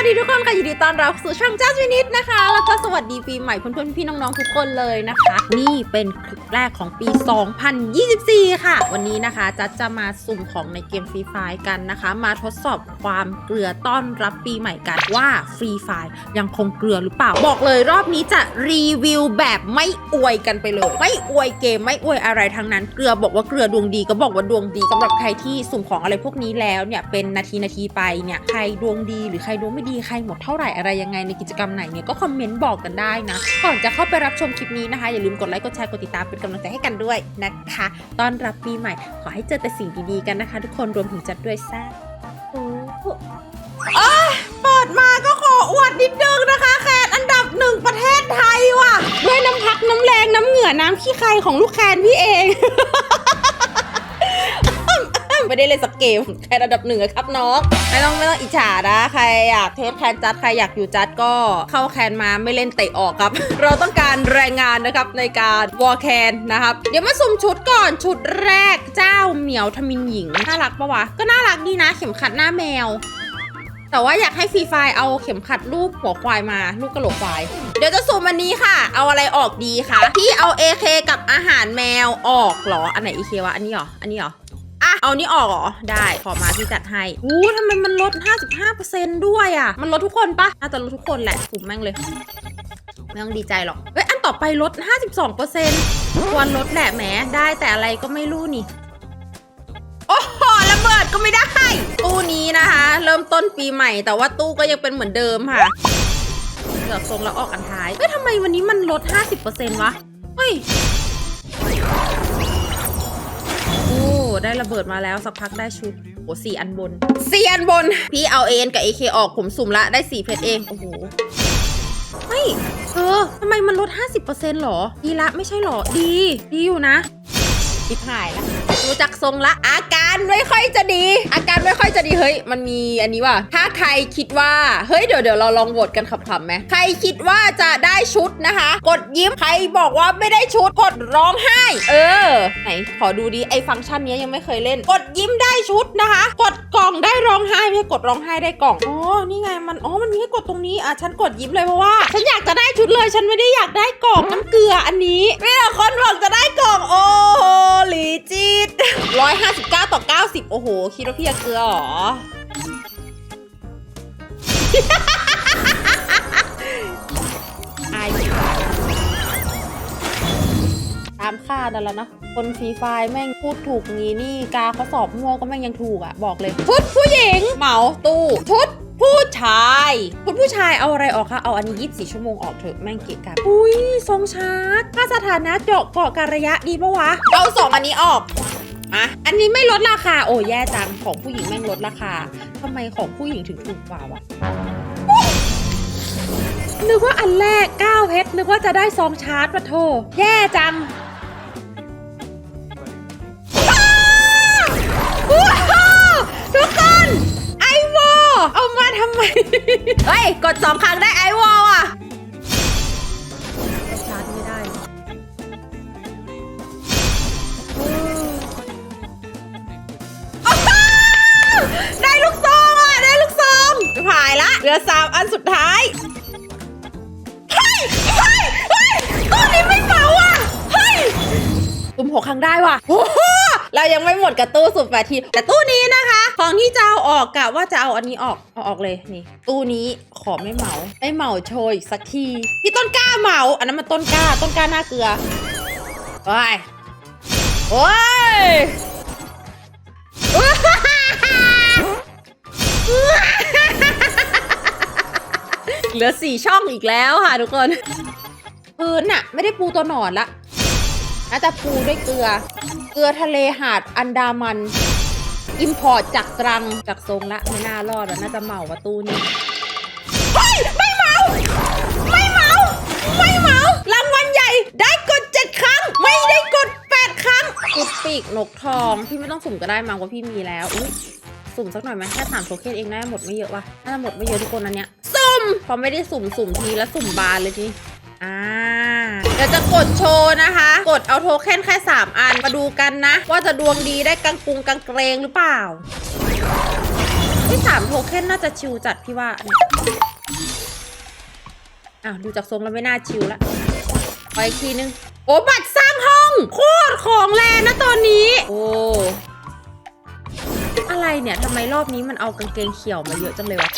วัสดีทุกคนค่ะยินดีต้อนรับสู่ช่องจ้าวินิดนะคะ แล้วก็สวัสดีปีใหม่เพื่อนๆพี่น้องๆทุกคนเลยนะคะ นี่เป็นคลิปแรกของปี 2024 ค่ะ วันนี้นะคะจัดจะมาสุ่มของในเกมฟรีไฟกันนะคะ มาทดสอบความเกลือต้อนรับปีใหม่กันว่าฟรีไฟยังคงเกลือหรือเปล่า บอกเลยรอบนี้จะรีวิวแบบไม่อวยกันไปเลย ไม่อวยเกมไม่อวยอะไรทั้งนั้น เกลือบอกว่าเกลือดวงดีก็บอกว่าดวงดีสำหรับใครที่สุ่มของอะไรพวกนี้แล้วเนี่ยเป็นนาทีนาทีไปเนี่ยใครดวงดีหรือใครดวงไม่ดีใครหมดเท่าไหร่อะไรยังไงในกิจกรรมไหนเนี่ยก็คอมเมนต์บอกกันได้นะ ก่อนจะเข้าไปรับชมคลิปนี้นะคะ อย่าลืมกดไลค์กดแชร์กดติดตามเป็นกำลังใจให้กันด้วยนะคะต้อนรับปีใหม่ ขอให้เจอแต่สิ่งดีๆกันนะคะ ทุกคนรวมถึงจัดด้วยแซ่โอ้โหอะเปิดมาก็ขออวดนิดนึงนะคะแคนอันดับหนึ่งประเทศไทยว่ะด้วยน้ำพักน้ำแรงน้ำเหงื่อน้ำขี้ใครของลูกแคนพี่เอง ไม่ได้เล่นสักเกมแค่ระดับหนึ่งอครับน้อง ไม่ต้องไม่ต้องอิจฉานะ ใครอยากเทสแคนจัดใครอยากอยู่จัดก็เข้าแคนมาไม่เล่นเตะออกครับ เราต้องการแรงงานนะครับในการวอลแคนนะครับ เดี๋ยวมาสุ่มชุดก่อนชุดแรกเจ้าเหมียวทมินหญิงน่ารักปะวะ ก็น่ารักดีนะ เข็มขัดหน้าแมวแต่ว่าอยากให้ฟรีไฟล์เอาเข็มขัดรูปหัวควายมารูปกระโหลกควาย เดี๋ยวจะสุมอันนี้ค่ะ เอาอะไรออกดีคะพี่เอา AK กับอาหารแมวออกเหรอ อันไหน AK วะ อันนี้เหรอ อันนี้เหรอ เอานี้ออกเหรอ ได้ขอมาที่จัดให้อู้ทำไมมันลด 55%ด้วยอะ มันลดทุกคนปะน่าจะลดทุกคนแหละสุ่มแม่งเลยไม่ต้องดีใจหรอกเอ้ย อันต่อไปลด 52%ควรลดแหละแหม ได้แต่อะไรก็ไม่รู้นี่ โอ้โหระเบิดก็ไม่ได้ ตู้นี้นะคะ เริ่มต้นปีใหม่ แต่ว่าตู้ก็ยังเป็นเหมือนเดิมค่ะเลือกทรงแล้วออกอันท้าย เฮ้ยทำไมวันนี้มันลด 50%วะ เฮ้ย โอ้ได้ระเบิดมาแล้วสักพักได้ชุดโอ้สี่อันบนสี่อันบน พี่เอาเอ็นกับ AK ออกผมสุ่มละได้สี่เพชรเอง โอ้โหเฮ้ยเออทำไมมันลด 50%หรอ ดีละไม่ใช่หรอ ดี ดีอยู่นะชิบหายละ ดูจากทรงละ อาการไม่ค่อยจะดี อาการไม่ค่อยจะดีเฮ้ย มันมีอันนี้ว่ะถ้าใครคิดว่าเฮ้ยเดี๋ยวเดี๋ยวเราลองโหวตกันขับๆไหมใครคิดว่าจะได้ชุดนะคะ กดยิ้มใครบอกว่าไม่ได้ชุดกดร้องไห้ เออ ไหนขอดูดิไอฟังก์ชันนี้ยังไม่เคยเล่น กดยิ้มได้ชุดนะคะ กดกล่องได้ร้องไห้ไม่ใช่กดร้องไห้ได้กล่องอ๋อนี่ไงมันอ๋อมันมีให้กดตรงนี้อะฉันกดยิ้มเลยเพราะว่า ฉันอยากจะได้ชุดเลยฉันไม่ได้อยากได้กล่องน้ำเกลืออันนี้ไม่แต่คนบอกจะได้กล่องโอ้โหลีจิตร้อยห้าสิบเก้าต่อเก้าสิบโอ้โห คิดว่าพี่จะเกลือเหรอ อายตามคาดนั่นแล้วนะ คนฟรีไฟล์แม่งพูดถูกงี้นี่กาเขาสอบมั่วก็แม่งยังถูกอะ บอกเลยชุดผู้หญิง เหมาตู้ชุดผู้ชายชุดผู้ชายเอาอะไรออกคะ เอาอันนี้24 ชั่วโมงออกเถอะแม่งเกะกะอุ้ยทรงชาร์จถ้าสถานะเจาะเกาะการระยะดีปะวะ เอาสองอันนี้ออก อะ อันนี้ไม่ลดราคา โอ้แย่จัง ของผู้หญิงแม่ลดราคาทำไมของผู้หญิงถึงถูกกว่าวะ นึกว่าอันแรก9เพชร นึกว่าจะได้ซองชาร์จปะโทแย่จังทุกคนไอวอลเอามาทำไม เฮ้ย กดสองครั้งได้ไอวอลอะ เหลือสามอันสุดท้าย เฮ้ย เฮ้ย เฮ้ยตู้นี้ไม่เมาอะ เฮ้ยสุ่มหกครั้งได้ว่ะโอ้โหเรายังไม่หมดกับตู้สุ่มแปดทีแต่ตู้นี้นะคะ ของที่จะเอาออกกะว่าจะเอาอันนี้ออกเอาออกเลยนี่ ตู้นี้ขอไม่เหมาไม่เหมาโชยสักทีพี่ต้นกล้าเหมาอันนั้นมันต้นกล้าต้นกล้าหน้าเกลือโอ้ยโอ้ย เหลือสี่ช่องอีกแล้วค่ะทุกคนพื้นน่ะไม่ได้ปูตัวหนอนละน่าจะปูด้วยเกลือ เกลือทะเลหาดอันดามัน อิมพอร์ตจากตรังจากทรงละไม่น่ารอดแล้วน่าจะเหมาประตูนี้เฮ้ยไม่เมา ไม่เมา ไม่เมารางวัลใหญ่ ได้กดเจ็ดครั้ง ไม่ได้กดแปดครั้งกุดปีกนกทองพี่ไม่ต้องสุ่มก็ได้มาว่าพี่มีแล้ว อุ้ยสุ่มสักหน่อยไหมแค่สามโทเค็นเองน่าจะหมดไม่เยอะวะน่าจะหมดไม่เยอะทุกคนอันเนี้ย สุ่มพอไม่ได้สุ่มสุ่มทีแล้วสุ่มบานเลยทีอ่าเดี๋ยวจะกดโชว์นะคะ กดเอาโทเค็นแค่ 3 อันมาดูกันนะ ว่าจะดวงดีได้กังกุงกังเกรงหรือเปล่าที่สามโทเค็นน่าจะชิวจัดพี่ว่าเนี่ยอ้าวดูจากทรงแล้วไม่น่าชิวละขออีกทีนึง โอ้บัตรสร้างห้อง โคตรของแรงนะตอนนี้ โอ้อะไรเนี่ยทำไมรอบนี้มันเอากางเกงเขียวมาเยอะจังเลยวะ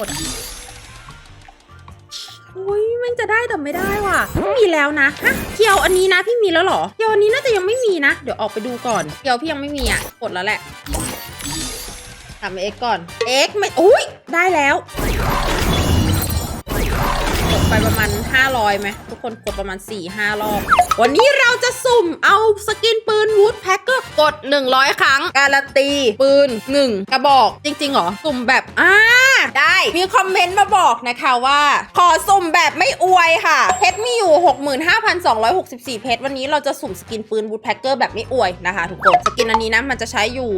กดอะอุ้ยมันจะได้แต่ไม่ได้ว่ะไม่มีแล้วนะฮะเขียวอันนี้นะพี่มีแล้วเหรอเขียวอันนี้น่าจะยังไม่มีนะ เดี๋ยวออกไปดูก่อนเขียวพี่ยังไม่มีอะกดแล้วแหละถามเอ็กก่อนเอ็กไม่อุ้ยได้แล้วกดไปประมาณ 500ไหม คนกดประมาณ 4-5 รอบ วันนี้เราจะสุ่มเอาสกินปืนวูดแพ็กเกอร์กด 100 ครั้ง การันตี ปืน 1 กระบอก จริงๆเหรอ สุ่มแบบอ่าได้ มีคอมเมนต์มาบอกนะคะว่า ขอสุ่มแบบไม่อวยค่ะ เพชรมีอยู่ 65,264 เพชร วันนี้เราจะสุ่มสกินปืนวูดแพ็กเกอร์แบบไม่อวยนะคะทุกคน สกินอันนี้นะมันจะใช้อยู่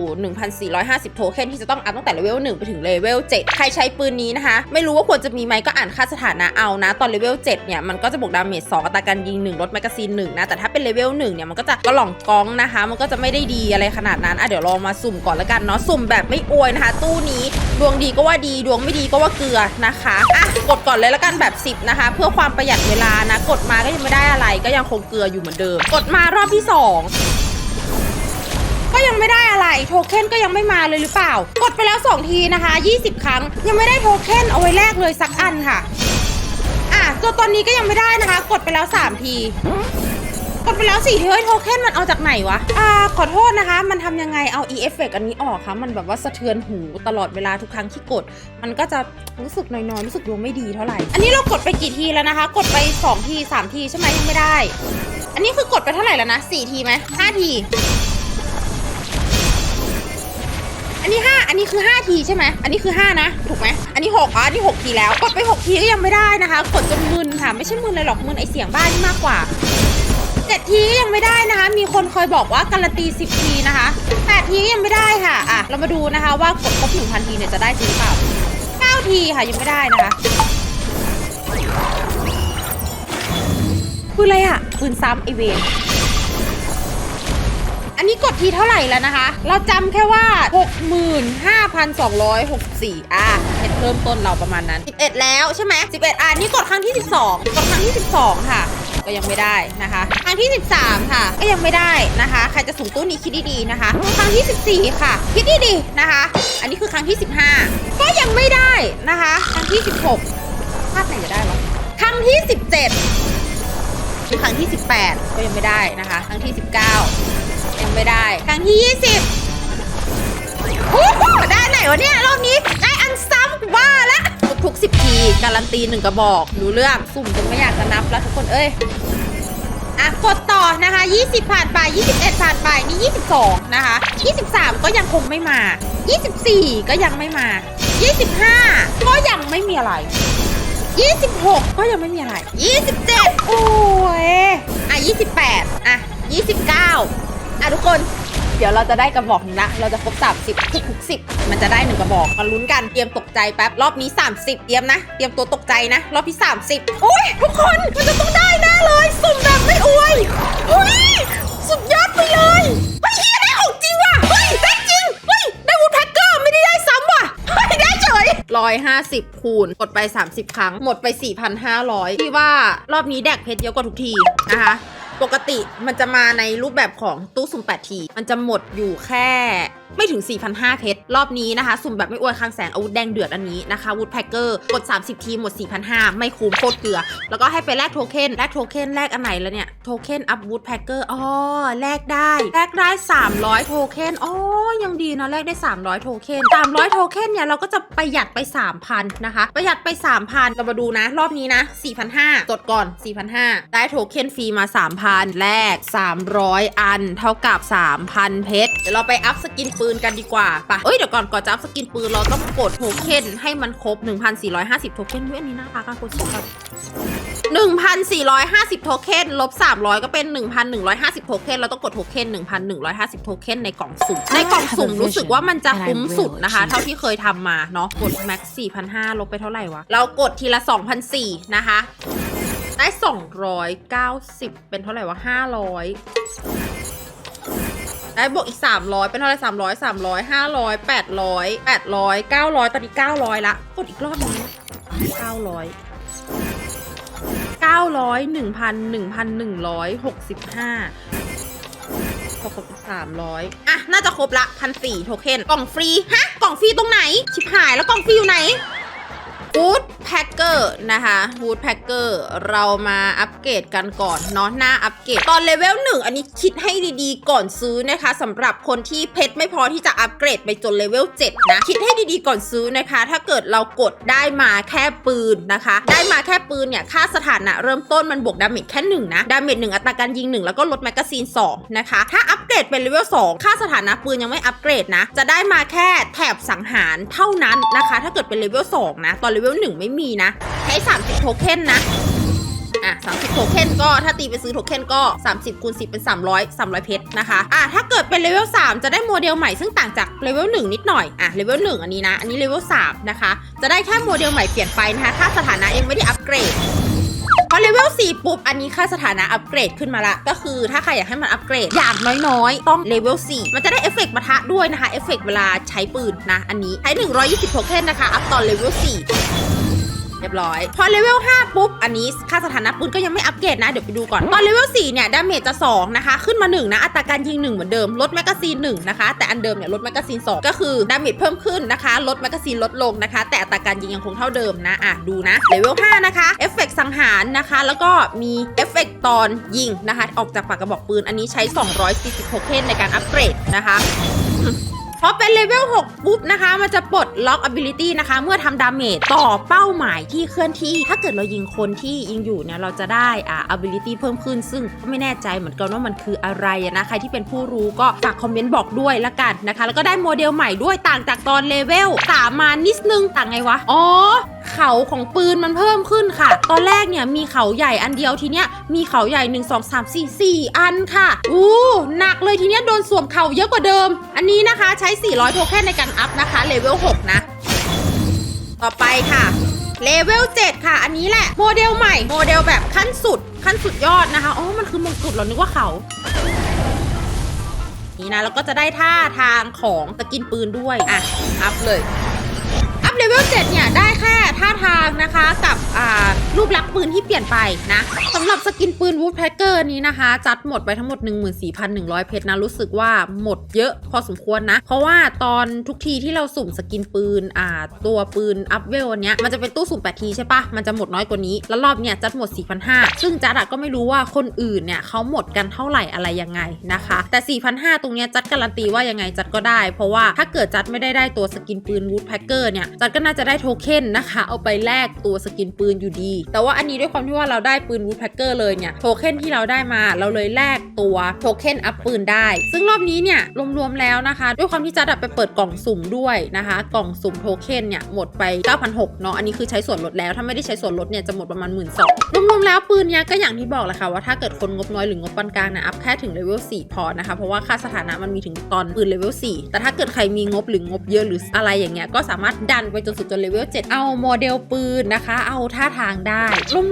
1,450 โทเค็นที่จะต้องอัพตั้งแต่เลเวล1ไปถึงเลเวล7ใครใช้ปืนนี้นะคะ ไม่รู้ว่าควรจะมีไหมก็อ่านค่าสถานะเอานะ ตอนเลเวล7เนี่ยมันก็จะบวกดาเมจ2อัตราการยิง1ลดแมกกาซีน1นะแต่ถ้าเป็นเลเวล1เนี่ยมันก็จะกระหล่องกองนะคะ มันก็จะไม่ได้ดีอะไรขนาดนั้นอะเดี๋ยวลองมาสุ่มก่อนแล้วกันเนาะสุ่มแบบไม่อวยนะคะ ตู้นี้ดวงดีก็ว่าดีดวงไม่ดีก็ว่าเกลือนะคะอะกดก่อนเลยแล้วกันแบบ 10 นะคะ เพื่อความประหยัดเวลานะ กดมาก็ยังไม่ได้อะไรก็ยังคงเกลืออยู่เหมือนเดิม กดมารอบที่ 2ก็ยังไม่ได้อะไรโทเค็นก็ยังไม่มาเลยหรือเปล่า กดไปแล้ว 2 ทีนะคะ 20 ครั้ง ยังไม่ได้โทเค็นเอาไว้แลกเลยสักอันค่ะ ตัวตอนนี้ก็ยังไม่ได้นะคะ กดไปแล้ว 3 ที กดไปแล้วสี่ทีเฮ้ยโทเค็นมันเอาจากไหนวะ อ่า ขอโทษนะคะ มันทำยังไงเอา e effect อันนี้ออกคะมันแบบว่าสะเทือนหูตลอดเวลาทุกครั้งที่กด มันก็จะรู้สึกน้อยๆ รู้สึกดวงไม่ดีเท่าไหร่ อันนี้เรากดไปกี่ทีแล้วนะคะ กดไป 2 ที 3 ทีใช่ไหมยังไม่ได้ อันนี้คือกดไปเท่าไหร่แล้วนะ4ทีไหม5ที อันนี้ 5 อันนี้คือ 5 ทีใช่ไหม อันนี้คือ 5 นะ ถูกไหม อันนี้ 6อ๋ออันนี้ 6 ทีแล้ว กดไป 6 ทีก็ยังไม่ได้นะคะ กดจนมึนค่ะ ไม่ใช่มึนเลยหรอก มึนไอเสียงบ้านี่มากกว่า7ทีก็ยังไม่ได้นะคะ มีคนเคยบอกว่าการันตี 10 ทีนะคะ8ทีก็ยังไม่ได้ค่ะ อะ เรามาดูนะคะว่ากดครบ1,000 ทีเนี่ยจะได้จริงหรือเปล่า9ทีค่ะยังไม่ได้นะคะปืนอะไรอะปืนซ้ำไอเวน อันนี้กดทีเท่าไหร่แล้วนะคะ เราจำแค่ว่า 65,264 อะเห็นเริ่มต้นเราประมาณนั้น 11 แล้วใช่ไหม11 อะนี่กดครั้งที่ 12 กดครั้งที่ 12 ค่ะ ก็ยังไม่ได้นะคะ ครั้งที่ 13 ค่ะ ก็ยังไม่ได้นะคะ ใครจะสุ่มตู้นี้คิดดีๆนะคะ ครั้งที่ 14 ค่ะ คิดดีๆนะคะ อันนี้คือครั้งที่ 15 ก็ยังไม่ได้นะคะ ครั้งที่ 16ภาพไหนจะได้วะครั้งที่ 17 ครั้งที่ 18 ก็ยังไม่ได้นะคะ ครั้งที่ 19 ยังไม่ได้ ครั้งที่ 20โอ้โหได้ไหนวะเนี่ยรอบนี้ได้อันซ้ำว่าละทุกๆ10 ที การันตีหนึ่งกระบอกรู้เรื่องสุ่มจนไม่อยากจะนับแล้วทุกคนเอ้ยอะกดต่อนะคะ 20 ผ่านไป 21 ผ่านไปนี่ 22 นะคะ 23 ก็ยังคงไม่มา 24 ก็ยังไม่มา 25 ก็ยังไม่มีอะไร 26 ก็ยังไม่มีอะไร 27 โอ้ย อะ 28 อะ 29 อะทุกคน เดี๋ยวเราจะได้กระบอกหนึงละ เราจะครบ30ทุกๆ10 มันจะได้หนึ่งกระบอกมาลุ้นกัน เตรียมตกใจแป๊บ รอบนี้ 30 เตรียมนะ เตรียมตัวตกใจนะ รอบที่ 30โอ้ยทุกคน มันจะต้องได้แน่เลย สุ่มแบบไม่อวยเฮ้ย สุดยอดไปเลยเฮ้ยได้ของจริงว่ะ เฮ้ยได้จริง เฮ้ยได้วูดแพ็กเกอร์ไม่ได้ได้ซ้ำว่ะ เฮ้ยได้เฉยร้อยห้าสิบคูณกดไป 30 ครั้ง หมดไป 4,500พี่ว่ารอบนี้แดกเพชรเยอะกว่าทุกทีนะคะ ปกติมันจะมาในรูปแบบของตู้สุ่ม8ที มันจะหมดอยู่แค่ ไม่ถึง 4,500 เพชร รอบนี้นะคะ สุ่มแบบไม่อวยคางแสงอาวุธแดงเดือดอันนี้นะคะวูดแพคเกอร์กด 30 ทีหมด 4,500 ไม่คุ้มโคตรเกลือ แล้วก็ให้ไปแลกโทเค็นแลกโทเค็นแลกอันไหนแล้วเนี่ย โทเค็นอัพวูดแพคเกอร์อ๋อแลกได้ แลกได้ 300 โทเค็นอ๋อยังดีนะแลกได้ 300 โทเค็น300 โทเค็นเนี่ยเราก็จะประหยัดไป 3,000 นะคะ ประหยัดไป 3,000 เรามาดูนะ รอบนี้นะ4,500จดก่อน 4,500 ได้โทเค็นฟรีมา 3,000 แลก 300 อัน เท่ากับ 3,000 เพชร เดี๋ยวเราไปอัพสกินปืนกันดีกว่าปะเอ้ยเดี๋ยวก่อนก่อนจะอัพสกินปืนเราต้องกดโทเค็นให้มันครบ 1,450 โทเค็นเว้ยอันนี้น่ารักอะกดสุดแบบ1,450 โทเค็นลบ 300 ก็เป็น 1,150 โทเค็นเราต้องกดโทเค็น1,150 โทเค็นในกล่องสุ่มในกล่องสุ่มรู้สึกว่ามันจะคุ้มสุดนะคะ เท่าที่เคยทำมาเนาะกดแม็ก4,500 ลบไปเท่าไหร่วะ เรากดทีละ 2,400 นะคะ ได้ 290 เป็นเท่าไหร่วะ500 ได้บวกอีก 300 เป็นเท่าไหร่300 300 500 800 800 900 ตอนนี้ 900 ละ กดอีกรอบนึง900 900 1,000 1,165ครบสามร้อยอะ น่าจะครบละพันสี่โทเค็นกล่องฟรี ฮะ กล่องฟรีตรงไหน ชิบหายแล้วกล่องฟรีอยู่ไหน วูดแพ็กเกอร์นะคะวูดแพ็กเกอร์เรามาอัปเกรดกันก่อนเนาะหน้าอัปเกรดตอนเลเวลหนึ่งอันนี้คิดให้ดีๆ ก่อนซื้อนะคะสำหรับคนที่เพชรไม่พอที่จะอัปเกรดไปจนเลเวล7นะ คิดให้ดีๆก่อนซื้อนะคะ ถ้าเกิดเรากดได้มาแค่ปืนนะคะ ได้มาแค่ปืนเนี่ยค่าสถานะเริ่มต้นมันบวกดาเมจแค่1นะดาเมจ1อัตราการยิง 1 แล้วก็ลดแมกกาซีน2นะคะถ้าอัปเกรดเป็นเลเวล2ค่าสถานะปืนยังไม่อัปเกรดนะจะได้มาแค่แถบสังหารเท่านั้นนะคะ ถ้าเกิดเป็นเลเวล2นะตอนเลเวลหนึ่งไม่มีนะ ใช้ 30 โทเค็นนะ อะ 30 โทเค็นก็ถ้าตีไปซื้อโทเค็นก็ 30คูณ10 เป็น 300 300 เพชรนะคะ อะ ถ้าเกิดเป็นเลเวล3จะได้โมเดลใหม่ซึ่งต่างจากเลเวล1นิดหน่อย อะ เลเวล1อันนี้นะ อันนี้เลเวล3นะคะ จะได้แค่โมเดลใหม่เปลี่ยนไปนะคะ ถ้าสถานะยังไม่ได้อัปเกรด พอเลเวล4ปุ๊บ อันนี้ค่าสถานะอัปเกรดขึ้นมาละ ก็คือถ้าใครอยากให้มันอัปเกรดอย่างน้อยๆ ต้องเลเวล4มันจะได้เอฟเฟกต์ปะทะด้วยนะคะ เอฟเฟกต์เวลาใช้ปืนนะ อันนี้ใช้120โทเค็นนะคะ อัพตอนเลเวล4 เรียบร้อย พอเลเวล5ปุ๊บ อันนี้ค่าสถานะปืนก็ยังไม่อัปเกรดนะ เดี๋ยวไปดูก่อน ตอนเลเวล4เนี่ย ดาเมจจะ 2 นะคะ ขึ้นมา 1 นะ อัตราการยิง 1 เหมือนเดิม ลดแมกกาซีน1นะคะ แต่อันเดิมเนี่ย ลดแมกกาซีน2ก็คือดาเมจเพิ่มขึ้นนะคะ ลดแมกกาซีนลดลงนะคะ แต่อัตราการยิงยังคงเท่าเดิมนะ อะ ดูนะ เลเวล5นะคะ เอฟเฟกต์สังหารนะคะ แล้วก็มีเอฟเฟกต์ตอนยิงนะคะ ออกจากปากกระบอกปืน อันนี้ใช้ 240โทเคนในการอัปเกรดนะคะ พอเป็นเลเวล 6 ปุ๊บนะคะ มันจะปลดล็อก ability นะคะ เมื่อทำดาเมจต่อเป้าหมายที่เคลื่อนที่ ถ้าเกิดเรายิงคนที่ยิงอยู่เนี่ย เราจะได้อ่า ability เพิ่มขึ้น ซึ่งก็ไม่แน่ใจเหมือนกันว่ามันคืออะไรนะ ใครที่เป็นผู้รู้ก็ฝากคอมเมนต์บอกด้วยละกันนะคะ แล้วก็ได้โมเดลใหม่ด้วยต่างจากตอนเลเวล3มานิดนึงต่างไงวะ อ๋อ เขาของปืนมันเพิ่มขึ้นค่ะ ตอนแรกเนี่ยมีเขาใหญ่อันเดียวทีเนี้ยมีเขาใหญ่ 1 2 3 4 4 อันค่ะ อู้หนักเลยทีเนี้ยโดนสวมเข่าเยอะกว่าเดิม อันนี้นะคะใช้400โทเค็นในการอัพนะคะเลเวล6นะ ต่อไปค่ะเลเวล7ค่ะ อันนี้แหละโมเดลใหม่โมเดลแบบขั้นสุดขั้นสุดยอดนะคะอ๋อมันคือมงกุฎเหรอนึกว่าเขานี่นะแล้วก็จะได้ท่าทางของสกินปืนด้วย อะ อัพเลย อัพเลเวล7เนี่ย ได้แค่ท่าทางนะคะ กับอ่ารูปลัก ปืนที่เปลี่ยนไปนะสำหรับสกินปืนวูดแพคเกอร์นี้นะคะ จัดหมดไปทั้งหมด 14,100 เพชรนะ รู้สึกว่าหมดเยอะพอสมควรนะ เพราะว่าตอนทุกทีที่เราสุ่มสกินปืนอ่าตัวปืนอัพเวลอันเนี้ยมันจะเป็นตู้สุ่ม8ทีใช่ปะมันจะหมดน้อยกว่านี้ แล้วรอบเนี่ยจัดหมด 4,500 ซึ่งจัดก็ไม่รู้ว่าคนอื่นเนี่ยเขาหมดกันเท่าไหร่อะไรยังไงนะคะ แต่ 4,500 ตรงเนี้ยจัดการันตีว่ายังไงจัดก็ได้ เพราะว่าถ้าเกิดจัดไม่ได้ได้ตัวสกินปืนวูดแพคเกอร์เนี่ยจัดก็น่าจะได้โทเค็นนะคะ เอาไปแลกตัวสกินปืนอยู่ดี แต่ว่าอันนี้ด้วยความที่ว่าเราได้ปืนวูดแพคเกอร์เลยเนี่ยโทเค็นที่เราได้มาเราเลยแลกตัวโทเค็นอัพปืนได้ ซึ่งรอบนี้เนี่ยรวมๆแล้วนะคะ ด้วยความที่จัดอะไปเปิดกล่องสุ่มด้วยนะคะ กล่องสุ่มโทเค็นเนี่ยหมดไป9,600เนาะอันนี้คือใช้ส่วนลดแล้วถ้าไม่ได้ใช้ส่วนลดเนี่ยจะหมดประมาณ 1 2ื่นรวมๆแล้วปืนเนี่ยก็อย่างที่บอกแหละค่ะว่าถ้าเกิดคนงบน้อยหรืองบปานกลางนะอัพแค่ถึงเลเวล4พอนะคะเพราะว่าค่าสถานะมันมีถึงตอนปืนเลเวล4แต่ถ้าเกิดใครมีงบหรืองบเยอะหรืออะไรอย่างเงี้ยก็สามารถดันไปจนสุดจนเลเวล7เอาโมเดลปืนนะคะ เอาท่าทางได้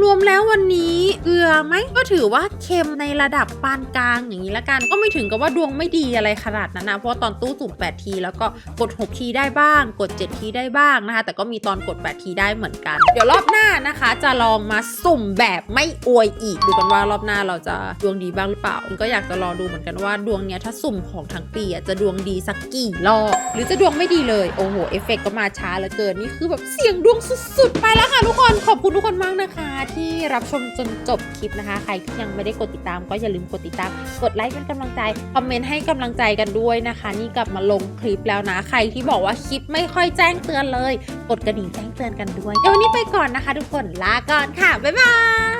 รวมๆแล้ววันนี้เกลือไหมก็ถือว่าเค็มในระดับปานกลางอย่างนี้ละกัน ก็ไม่ถึงกับว่าดวงไม่ดีอะไรขนาดนั้นนะเพราะตอนตู้สุ่ม8ทีแล้วก็กด 6 ทีได้บ้าง กด 7 ทีได้บ้างนะคะแต่ก็มีตอนกด 8 ทีได้เหมือนกัน เดี๋ยวรอบหน้านะคะ จะลองมาสุ่มแบบไม่อวยอีกดูกันว่ารอบหน้าเราจะดวงดีบ้างหรือเปล่าก็อยากจะรอดูเหมือนกันว่าดวงเนี้ยถ้าสุ่มของทั้งปีจะดวงดีสักกี่รอบหรือจะดวงไม่ดีเลยโอ้โหเอฟเฟกต์ก็มาช้าเหลือเกินนี่คือแบบเสียงดวงสุดๆ ไปแล้วค่ะทุกคนขอบคุณทุกคนมากนะคะที่รับชมจนจบคลิปนะคะ ใครที่ยังไม่ได้กดติดตาม ก็อย่าลืมกดติดตาม กดไลค์เป็นกำลังใจ คอมเมนต์ให้กำลังใจกันด้วยนะคะ นี่กลับมาลงคลิปแล้วนะ ใครที่บอกว่าคลิปไม่ค่อยแจ้งเตือนเลย กดกระดิ่งแจ้งเตือนกันด้วย เดี๋ยววันนี้ไปก่อนนะคะ ทุกคน ลาก่อนค่ะ บ๊ายบาย